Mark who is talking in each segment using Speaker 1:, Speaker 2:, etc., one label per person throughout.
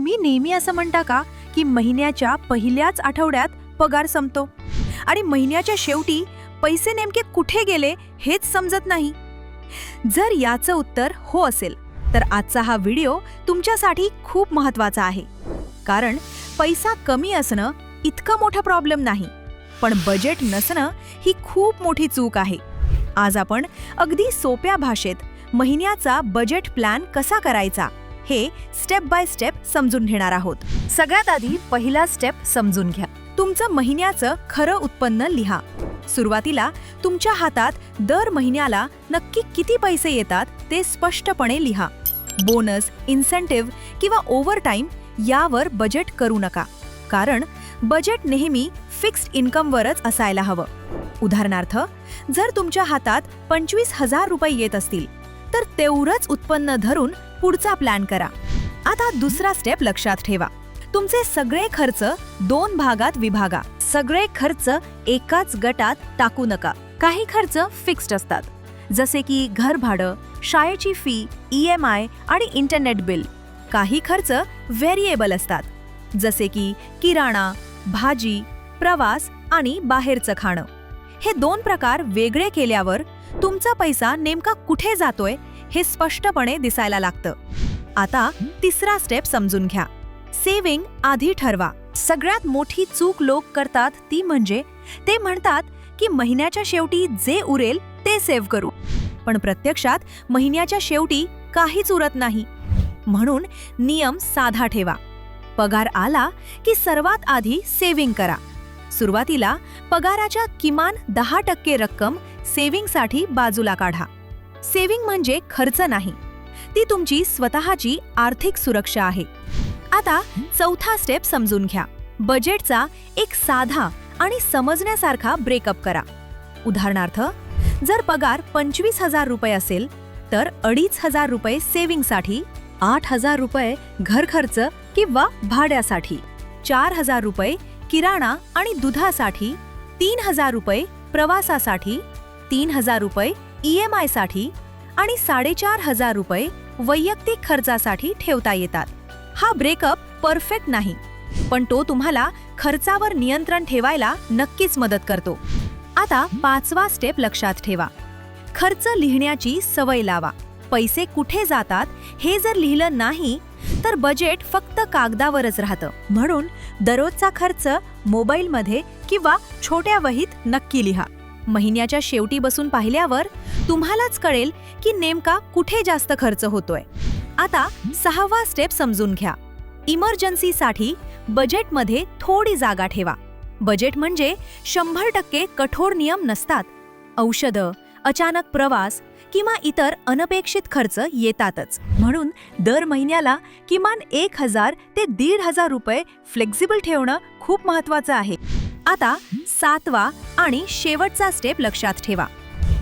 Speaker 1: तुम्ही नेहमी असं म्हणता का की महिन्याच्या पहिल्याच आठवड्यात पगार संपतो? आणि महिन्याच्या शेवटी पैसे नेमके कुठे गेले हेच समजत नाही. जर याचं उत्तर हो असेल तर आजचा हा व्हिडिओ तुमच्यासाठी खूप महत्त्वाचा आहे. कारण पैसा कमी असणं इतका मोठा प्रॉब्लेम नाही पण बजेट नसणं ही खूप मोठी चूक आहे. आज आपण अगदी सोप्या भाषेत महिन्याचा बजेट प्लॅन कसा करायचा? हे स्टेप बाय स्टेप समजून घेणार आहोत. सगळ्यात आधी पहिला स्टेप समजून घ्या. तुमचं महिन्याचं खरं उत्पन्न लिहा. सुरुवातीला तुमच्या हातात दर महिन्याला नक्की किती पैसे येतात ते स्पष्टपणे लिहा. बोनस इन्सेंटिव्ह किंवा ओव्हरटाईम यावर बजेट करू नका. कारण बजेट नेहमी फिक्स्ड इन्कमवरच असायला हवं. उदाहरणार्थ जर तुमच्या हातात पंचवीस हजार रुपये येत असतील तर तेवढंच उत्पन्न धरून पुढचा प्लॅन करा. आता दुसरा स्टेप लक्षात ठेवा. तुमचे सगळे खर्च दोन भागात विभागा. सगळे खर्च एकाच गटात टाकू नका. काही खर्च फिक्स्ड असतात. जसे की घर भाडं शाळेची फी ई एम आय आणि इंटरनेट बिल काही खर्च व्हेरिएबल असतात. जसे की किराणा भाजी प्रवास आणि बाहेरचं खाणं. हे दोन प्रकार वेगळे केल्यावर तुमचा पैसा नेमका कुठे जातोय हे स्पष्टपणे दिसायला लागतं. आता तिसरा स्टेप समजून घ्या. सेविंग आधी ठरवा. सगळ्यात मोठी चूक लोक करतात ती म्हणजे ते म्हणतात की महिन्याच्या शेवटी जे उरेल ते सेव्ह करू. पण प्रत्यक्षात महिन्याच्या शेवटी काहीच उरत नाही. म्हणून नियम साधा ठेवा. पगार आला की सर्वात आधी सेव्हिंग करा. सुरुवातीला पगाराच्या किमान दहा टक्के रक्कम सेव्हिंगसाठी बाजूला काढा. सेव्हिंग म्हणजे खर्च नाही. ती तुमची स्वतःची आर्थिक सुरक्षा आहे. आता चौथा स्टेप समजून घ्या. बजेटचा एक साधा आणि समजण्यासारखा ब्रेकअप करा. उदाहरणार्थ जर पगार पंचवीस हजार रुपये असेल तर अडीच हजार रुपये सेव्हिंगसाठी आठ हजार रुपये घर खर्च किंवा भाड्यासाठी चार हजार रुपये किराणा आणि दुधासाठी तीन हजार रुपये प्रवासासाठी तीन हजार रुपये ई एम आयसाठी आणि साडेचार हजार रुपये वैयक्तिक खर्चासाठी ठेवता येतात. हा ब्रेकअप परफेक्ट नाही पण तो तुम्हाला खर्चावर नियंत्रण ठेवायला नक्कीच मदत करतो. आता पाचवा स्टेप लक्षात ठेवा. खर्च लिहिण्याची सवय लावा. पैसे कुठे जातात हे जर लिहिलं नाही तर बजेट फक्त कागदावरच राहतं. म्हणून दररोजचा खर्च मोबाईलमध्ये किंवा छोट्या वहीत नक्की लिहा. महिन्याच्या शेवटी बसून पाहिल्यावर तुम्हालाच कळेल की नेमका कुठे जास्त खर्च होतोय. आता सहावा स्टेप समजून घ्या. इमर्जन्सीसाठी बजेटमध्ये थोडी जागा ठेवा. बजेट म्हणजे शंभर टक्के कठोर नियम नसतात. औषधं अचानक प्रवास किंवा इतर अनपेक्षित खर्च येतातच. म्हणून दर महिन्याला किमान एक हजार ते दीड हजार रुपये फ्लेक्झिबल ठेवणं खूप महत्वाचं आहे. आता सातवा आणि शेवटचा स्टेप लक्षात ठेवा.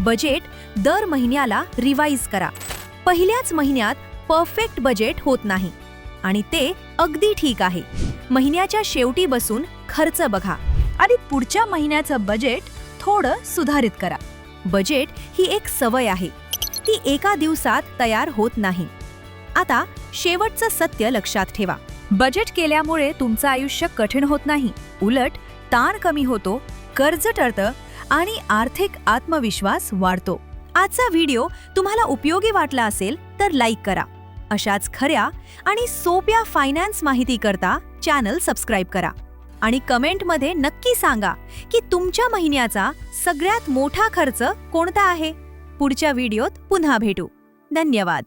Speaker 1: बजेट दर महिन्याला रिवाईज करा. पहिल्याच महिन्यात परफेक्ट बजेट होत नाही. आणि ते अगदी ठीक आहे. महिन्याच्या शेवटी बसून खर्च बघा. आणि पुढच्या महिन्याचं बजेट थोडं सुधारित करा. बजेट ही एक सवय आहे. ती एका दिवसात तयार होत नाही. आता शेवटचं सत्य लक्षात ठेवा. बजेट केल्यामुळे तुमचं आयुष्य कठीण होत नाही. उलट ताण कमी होतो कर्ज टळतं आणि आर्थिक आत्मविश्वास वाढतो. आजचा व्हिडिओ तुम्हाला उपयोगी वाटला असेल तर लाईक करा. अशाच खऱ्या आणि सोप्या फायनान्स माहिती करता चॅनल सबस्क्राईब करा. आणि कमेंटमध्ये नक्की सांगा की तुमच्या महिन्याचा सगळ्यात मोठा खर्च कोणता आहे? पुढच्या व्हिडिओत पुन्हा भेटू. धन्यवाद.